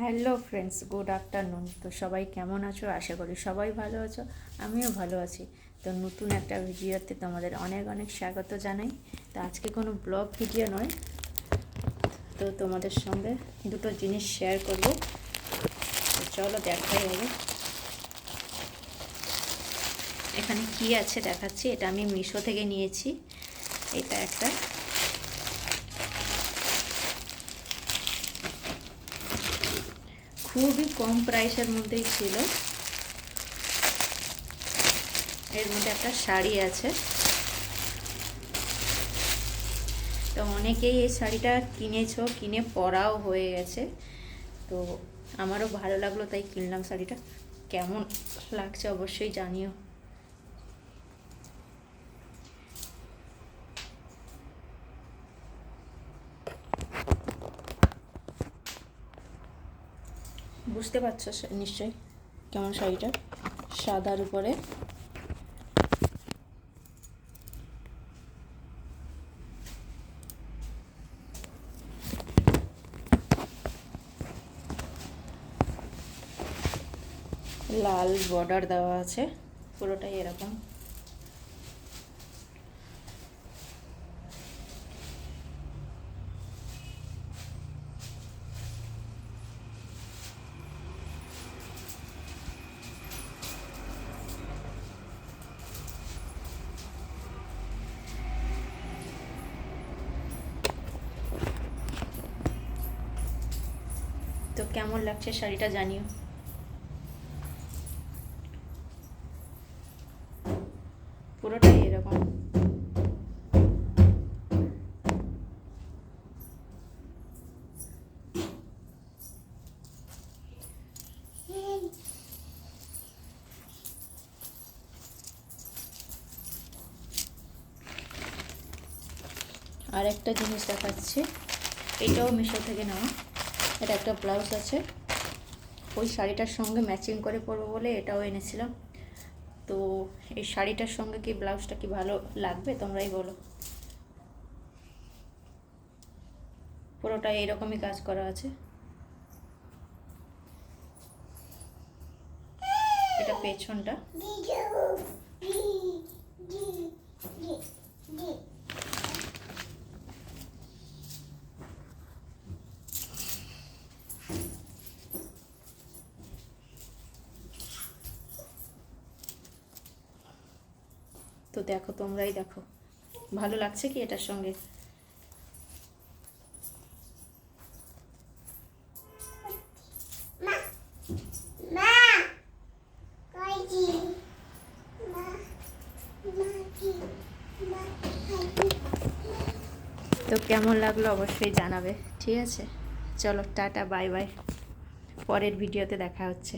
Hello friends, good afternoon. তো সবাই কেমন আছো? আশা করি সবাই ভালো আছো, আমিও ভালো আছি। তো নতুন একটা ভিডিওতে তোমাদের অনেক অনেক স্বাগত জানাই। তো আজকে কোনো ব্লগ ভিডিও নয়। তো তোমাদের সঙ্গে দুটো জিনিস শেয়ার করব। চলো দেখাই হবে এখানে কি আছে দেখাচ্ছি, এটা আমি মিশো থেকে নিয়েছি। এটা একটা খুবই কম প্রাইসের মধ্যেই ছিল। এর মধ্যে একটা শাড়ি আছে। তো অনেকেই এই শাড়িটা কিনেছো, কিনে পরাও হয়ে গেছে। তো আমারও ভালো লাগল, তাই কিনলাম শাড়িটা। কেমন লাগছে অবশ্যই জানিও। বুঝতে পারছ নিশ্চয়ই কেমন শাড়িটা? সাদার উপরে। লাল বর্ডার দেওয়া আছে। পুরোটাই এরকম। তো কেমন লাগছে শাড়িটা জানিও। পুরোটাই এরকম। আর একটা জিনিস দেখাচ্ছে, এটাও মিশো থেকে নেওয়া। এটা একটা ব্লাউজ আছে। ওই শাড়িটার সঙ্গে ম্যাচিং করে পরবো বলে এটাও এনেছিলাম। তো এই শাড়িটার সঙ্গে কি ব্লাউজটা কি ভালো লাগবে তোমরাই বলো। পুরোটা এইরকমই কাজ করা আছে। এটা পেছনটা। তো দেখো তোমরাই দেখো। ভালো লাগছে কি এটার সঙ্গে? তো কেমন লাগল অবশ্যই জানাবে ঠিক আছে? চলো টাটা বাই বাই। পরের ভিডিওতে দেখা হচ্ছে।